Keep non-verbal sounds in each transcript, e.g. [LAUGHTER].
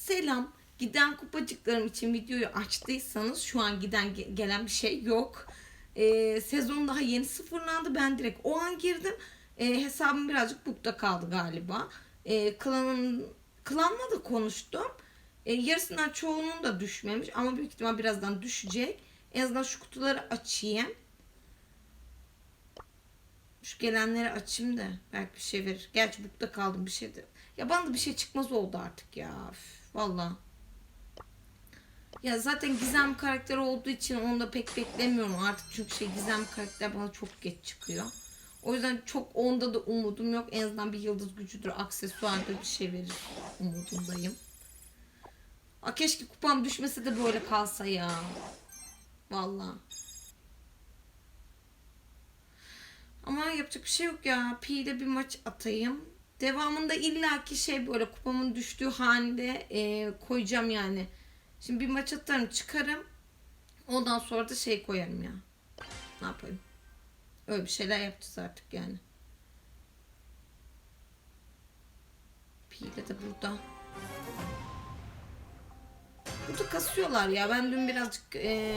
Selam. Giden kupacıklarım için videoyu açtıysanız şu an giden ge- gelen bir şey yok. Ee, sezon daha yeni sıfırlandı. Ben direkt o an girdim. Ee, hesabım birazcık bukta kaldı galiba. Ee, klanın, klanla da konuştum. Ee, yarısından çoğunun da düşmemiş ama büyük ihtimal birazdan düşecek. En azından şu kutuları açayım. Şu gelenleri açayım da belki bir şey verir. Gerçi bukta kaldım bir şey de. Ya bana da bir şey çıkmaz oldu artık ya. Üf, Valla. Ya zaten gizem karakteri olduğu için onu da pek beklemiyorum artık. Çünkü şey gizem karakter bana çok geç çıkıyor. O yüzden çok onda da umudum yok. En azından bir yıldız gücüdür, aksesuardır bir şey verir umudundayım. Aa, keşke kupam düşmese de böyle kalsa ya. Valla. Ama yapacak bir şey yok ya. Pi ile bir maç atayım. Devamında illaki şey böyle kupamın düştüğü halde e, koyacağım yani. Şimdi bir maç atarım çıkarım. Ondan sonra da şey koyarım ya. Ne yapayım? Öyle bir şeyler yapacağız artık yani. Pi ile de burada. Burada kasıyorlar ya. Ben dün birazcık e,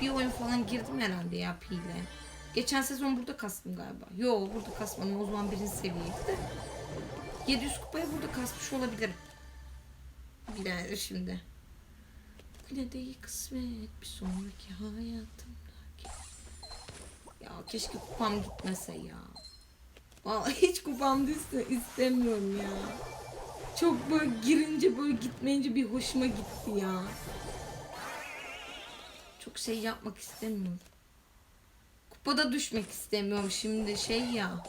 bir oyun falan girdim herhalde ya Pi ile. Geçen sezon burada kastım galiba. Yo burada kasmadım. O zaman birinci seviyeydi de. 700 kupayı burada kasmış olabilirim. Bilemedim şimdi. Yine de iyi kısmet bir sonraki hayatımdaki. Ya keşke kupam gitmese ya. Vallahi hiç kupam düşse istemiyorum ya. Çok böyle girince böyle gitmeyince bir hoşuma gitti ya. Çok şey yapmak istemiyorum. Kupada düşmek istemiyorum şimdi şey ya.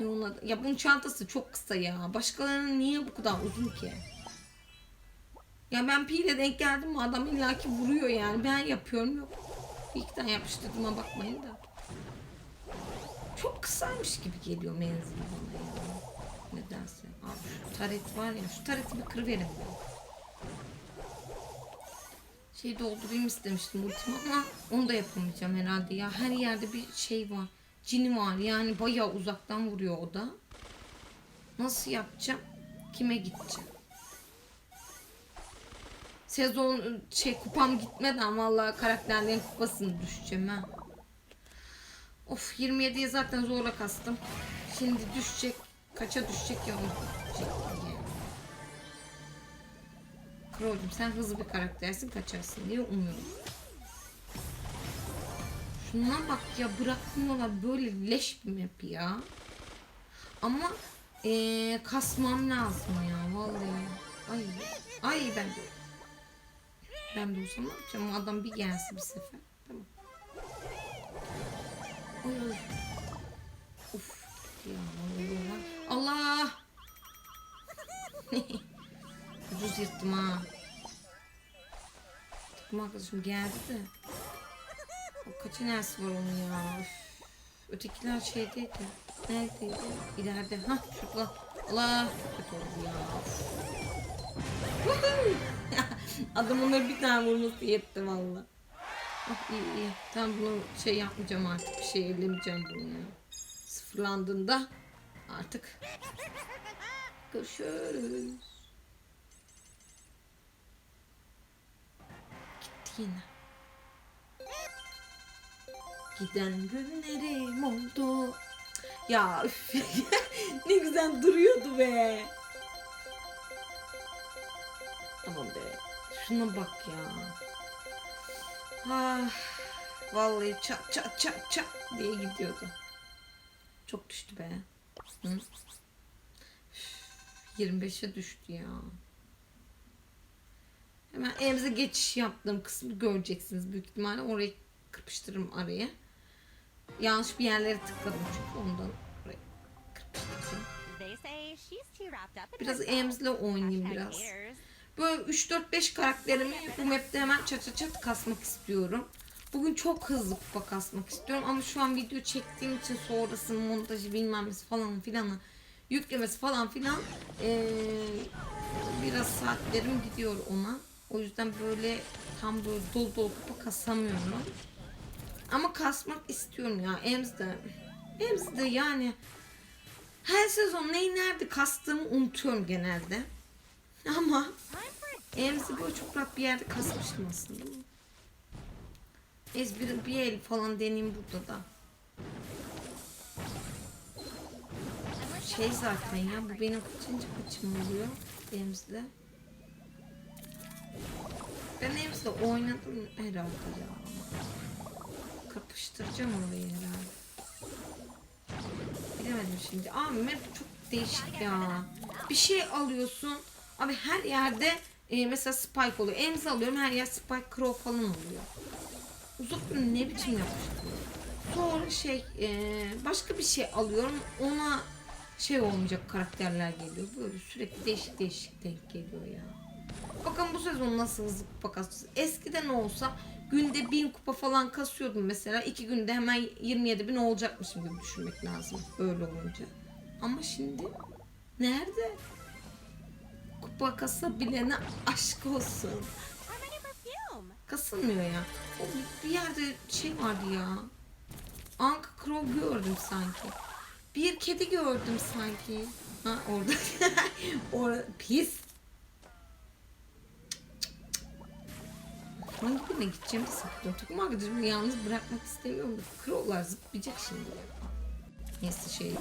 Ne adı? Ya bunun çantası çok kısa ya. Başkalarının niye bu kadar uzun ki? Ya ben piyle denk geldim mi adam illaki vuruyor yani. Ben yapıyorum yok. Bir yapıştırdığıma bakmayın da. Çok kısaymış gibi geliyor menzili bana ya. Nedense. Abi şu taret var ya. Şu tareti bir kırıverin. Şey doldurayım istemiştim ultim ama onu da yapamayacağım herhalde ya. Her yerde bir şey var. Cini var yani bayağı uzaktan vuruyor o da. Nasıl yapacağım? Kime gideceğim? Sezon şey kupam gitmeden vallahi karakterlerin kupasını düşeceğim ha. Of 27'ye zaten zorla kastım. Şimdi düşecek. Kaça düşecek ya düşecek. Crow'cum sen hızlı bir karaktersin kaçarsın diye umuyorum. Şuna bak ya bırakmıyorlar böyle leş bir map ya. Ama eee, kasmam lazım ya vallahi. Ay ay ben de ben de olsam ne adam bir gelsin bir sefer. Tamam. Oy oy. Uf. Ya vallahi var. Allah. [LAUGHS] Ucuz yırttım ha. Takım arkadaşım geldi de. O kaç enerjisi var onun ya. Üf. Ötekiler şeydeydi. Neredeydi? İleride. Ha şurada. Allah. Kötü oldu ya. [LAUGHS] Adam onları bir tane vurması yetti valla. Oh, iyi iyi. Tamam bunu şey yapmayacağım artık. Bir şey ellemeyeceğim bunu ya. Sıfırlandığında artık görüşürüz. Yine. Giden günlerim oldu. Ya üf. [LAUGHS] ne güzel duruyordu be. Aman be. Şuna bak ya. Ah, vallahi çat çat çat çat diye gidiyordu. Çok düştü be. Hı? Üf, 25'e düştü ya. Hemen evimize geçiş yaptığım kısmı göreceksiniz büyük ihtimalle. Orayı kırpıştırırım araya. Yanlış bir yerlere tıkladım çünkü ondan orayı kırpıştıracağım. Biraz. Ems'le oynayayım biraz. Böyle 3-4-5 karakterimi bu map'te hemen çat çat çat kasmak istiyorum. Bugün çok hızlı kupa kasmak istiyorum ama şu an video çektiğim için sonrasının montajı bilmem falan filanı yüklemesi falan filan eee, biraz saatlerim gidiyor ona. O yüzden böyle tam böyle dolu dolu kupa kasamıyorum. Ama kasmak istiyorum ya Ems'de. Ems'de yani her sezon neyi nerede kastığımı unutuyorum genelde. [LAUGHS] Ama Elimizde böyle çok rahat bir yerde kasmıştım aslında. Ez bir, bir el falan deneyeyim burada da. Şey zaten ya bu benim kaçıncı kaçım oluyor elimizde. Ben elimizde oynadım herhalde ya. Kapıştıracağım orayı herhalde. Bilemedim şimdi. Aa map çok değişik ya. Bir şey alıyorsun. Abi her yerde e, mesela spike oluyor. Emzi alıyorum her yer spike crow falan oluyor. Uzaktan ne biçim yapmıştım. Sonra şey e, başka bir şey alıyorum. Ona şey olmayacak karakterler geliyor. Böyle sürekli değişik değişik denk geliyor ya. Bakın bu sezon nasıl hızlı kupa kasacağız. Eskiden olsa günde bin kupa falan kasıyordum mesela. iki günde hemen 27 bin olacakmışım gibi düşünmek lazım. Böyle olunca. Ama şimdi nerede? Kupa kasabilene aşk olsun. Kasılmıyor ya. O bir yerde şey vardı ya. Anka Crow gördüm sanki. Bir kedi gördüm sanki. Ha orada. [LAUGHS] orada pis. Hangi birine gideceğimi de saklıyorum. Takım arkadaşımı yalnız bırakmak istemiyorum. Crow'lar zıplayacak şimdi. Neyse şey.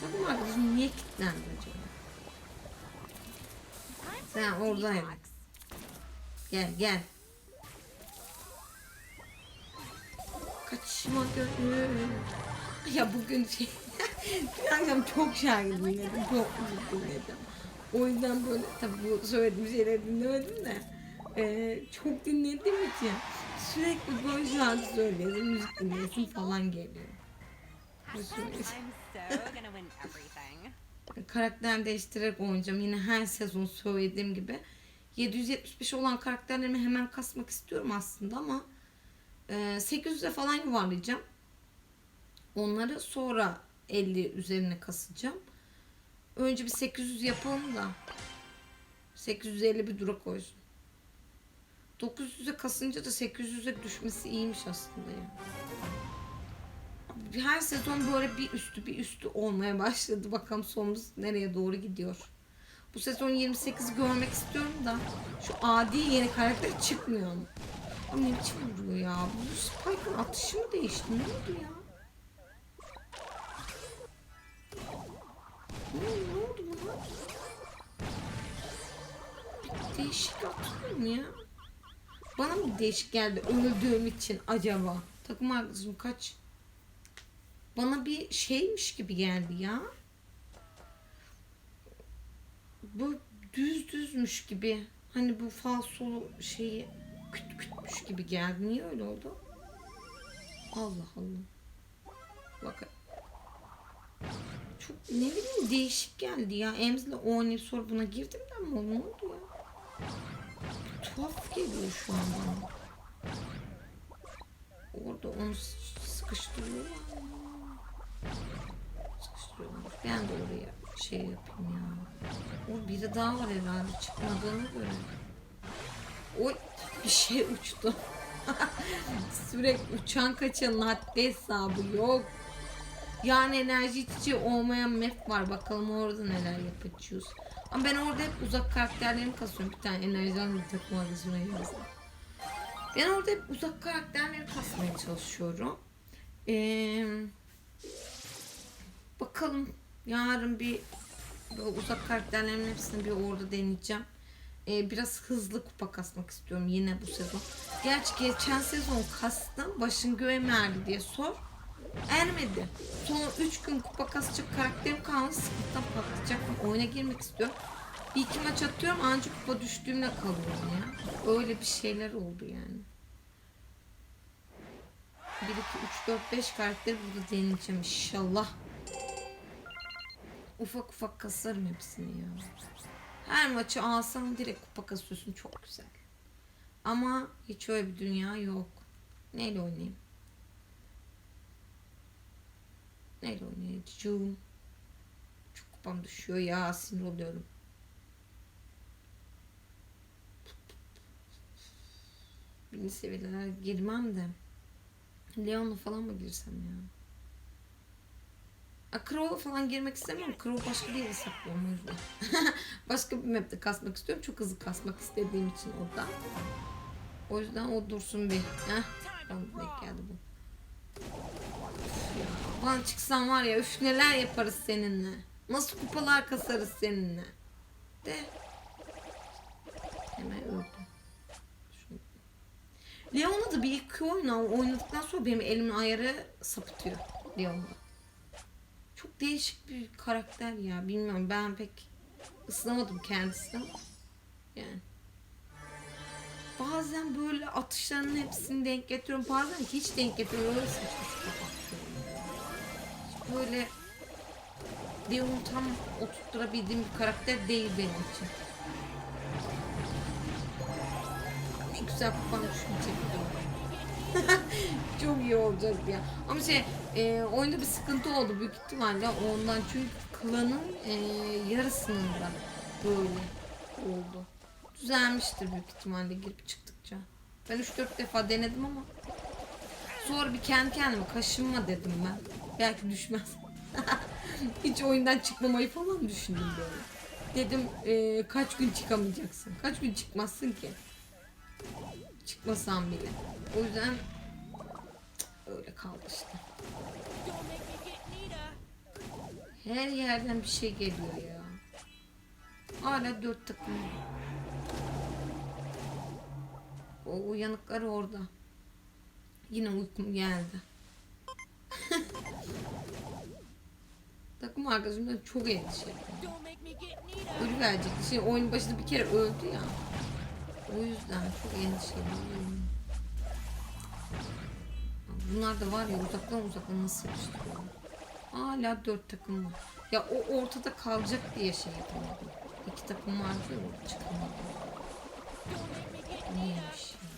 Takım arkadaşım niye kilitlendi acaba? Sen detox. Gel gel. Kaçma gönül. Ya bugün şey... [LAUGHS] Akşam çok şarkı dinledim. Çok müzik dinledim. O yüzden böyle tabii bu söylediğim şeyleri dinlemedim de. Eee, çok dinlediğim için sürekli böyle şarkı söyleyesim, müzik dinleyesim falan geliyor. Karakter değiştirerek oynayacağım. Yine her sezon söylediğim gibi. 775 olan karakterlerimi hemen kasmak istiyorum aslında ama e, 800'e falan yuvarlayacağım. Onları sonra 50 üzerine kasacağım. Önce bir 800 yapalım da 850 bir dura koysun. 900'e kasınca da 800'e düşmesi iyiymiş aslında ya her sezon böyle bir üstü bir üstü olmaya başladı. Bakalım sonumuz nereye doğru gidiyor. Bu sezon 28 görmek istiyorum da şu adi yeni karakter çıkmıyor mu? Ama ne biçim vuruyor ya? Bu Spike'ın atışı mı değişti? Ne oldu ya? Ne, ne oldu buna? Değişik atıyor mu ya? Bana mı değişik geldi öldüğüm için acaba? Takım arkadaşım kaç? bana bir şeymiş gibi geldi ya. Bu düz düzmüş gibi. Hani bu falsolu şeyi küt kütmüş gibi geldi. Niye öyle oldu? Allah Allah. Bak. Çok ne bileyim değişik geldi ya. Emz'le oynayıp sonra buna girdim de oldu? Ne oldu ya? Tuhaf geliyor şu an bana. Orada onu sıkıştırıyorlar. Sıkıştırıyorlar. Ben de oraya şey yapayım ya. O biri daha var herhalde çıkmadığını göre. O bir şey uçtu. [LAUGHS] Sürekli uçan kaçan haddi hesabı yok. Yani enerji içici olmayan map var. Bakalım orada neler yapacağız. Ama ben orada hep uzak karakterlerimi kasıyorum. Bir tane enerjiden bir takım yazdım. Ben orada hep uzak karakterleri kasmaya çalışıyorum. Ee, bakalım yarın bir uzak karakterlerin hepsini bir orada deneyeceğim. Ee, biraz hızlı kupa kasmak istiyorum yine bu sezon. Gerçi geçen sezon kastım başın göğe mi erdi diye sor. Ermedi. Son 3 gün kupa kasacak karakterim kaldı. Sıkıntıdan patlayacaktım. Oyuna girmek istiyorum. Bir iki maç atıyorum ancak kupa düştüğümde kalıyorum ya. Öyle bir şeyler oldu yani. 1, 2, 3, 4, 5 karakteri burada deneyeceğim inşallah. Ufak ufak kasarım hepsini ya. Her maçı alsam direkt kupa kasıyorsun çok güzel. Ama hiç öyle bir dünya yok. Neyle oynayayım? Neyle oynayacağım? Çok kupam düşüyor ya sinir oluyorum. Birinci seviyelere girmem de. Leon'la falan mı girsem ya? A, falan girmek istemiyorum. Crow başka bir yere saklıyorum o yüzden. [LAUGHS] başka bir map'te kasmak istiyorum. Çok hızlı kasmak istediğim için orada. O yüzden o dursun bir. Heh. Bana denk geldi bu. Bana çıksan var ya üf neler yaparız seninle. Nasıl kupalar kasarız seninle. De. Hemen öldüm. Leon'la da bir iki oyun oynadıktan sonra benim elimin ayarı sapıtıyor. Leon'la. Çok değişik bir karakter ya. Bilmiyorum ben pek ısınamadım kendisini. Yani. Bazen böyle atışlarının hepsini denk getiriyorum. Bazen hiç denk getiriyorum. Öyle böyle Leon'u tam oturtturabildiğim bir karakter değil benim için. Ne güzel bana şunu çekiyor. [LAUGHS] Çok iyi olacak ya. Ama şey e, oyunda bir sıkıntı oldu büyük ihtimalle ondan çünkü klanın e, yarısının da böyle oldu. Düzelmiştir büyük ihtimalle girip çıktıkça. Ben 3-4 defa denedim ama sonra bir kendi kendime kaşınma dedim ben. Belki düşmez. [LAUGHS] Hiç oyundan çıkmamayı falan düşündüm böyle. Dedim e, kaç gün çıkamayacaksın? Kaç gün çıkmazsın ki? Çıkmasam bile. O yüzden öyle kaldı işte. Her yerden bir şey geliyor ya. Hala dört takım. O uyanıklar orada. Yine uykum geldi. takım arkadaşımdan çok endişeliyim. Ölü verecekti. Şey, oyun başında bir kere öldü ya. O yüzden çok endişeliyim. Bunlar da var ya uzaktan uzaktan nasıl sıkıştırıyor. Hala dört takım var. Ya o ortada kalacak diye şey yapamadım. İki takım vardı ya çıkamadım. Neymiş ya?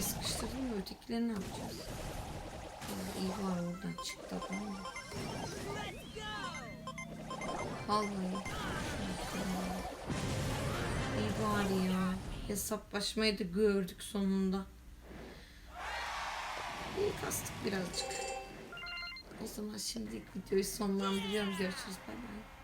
Ama oraya sıkıştırdım da ötekileri ne yapacağız? Ya, iyi var oradan çıktı adam da. Vallahi. İyi bari ya. Hesaplaşmayı da gördük sonunda. İyi kastık birazcık. O zaman şimdilik videoyu sonlandırıyorum. Görüşürüz. Bay bay.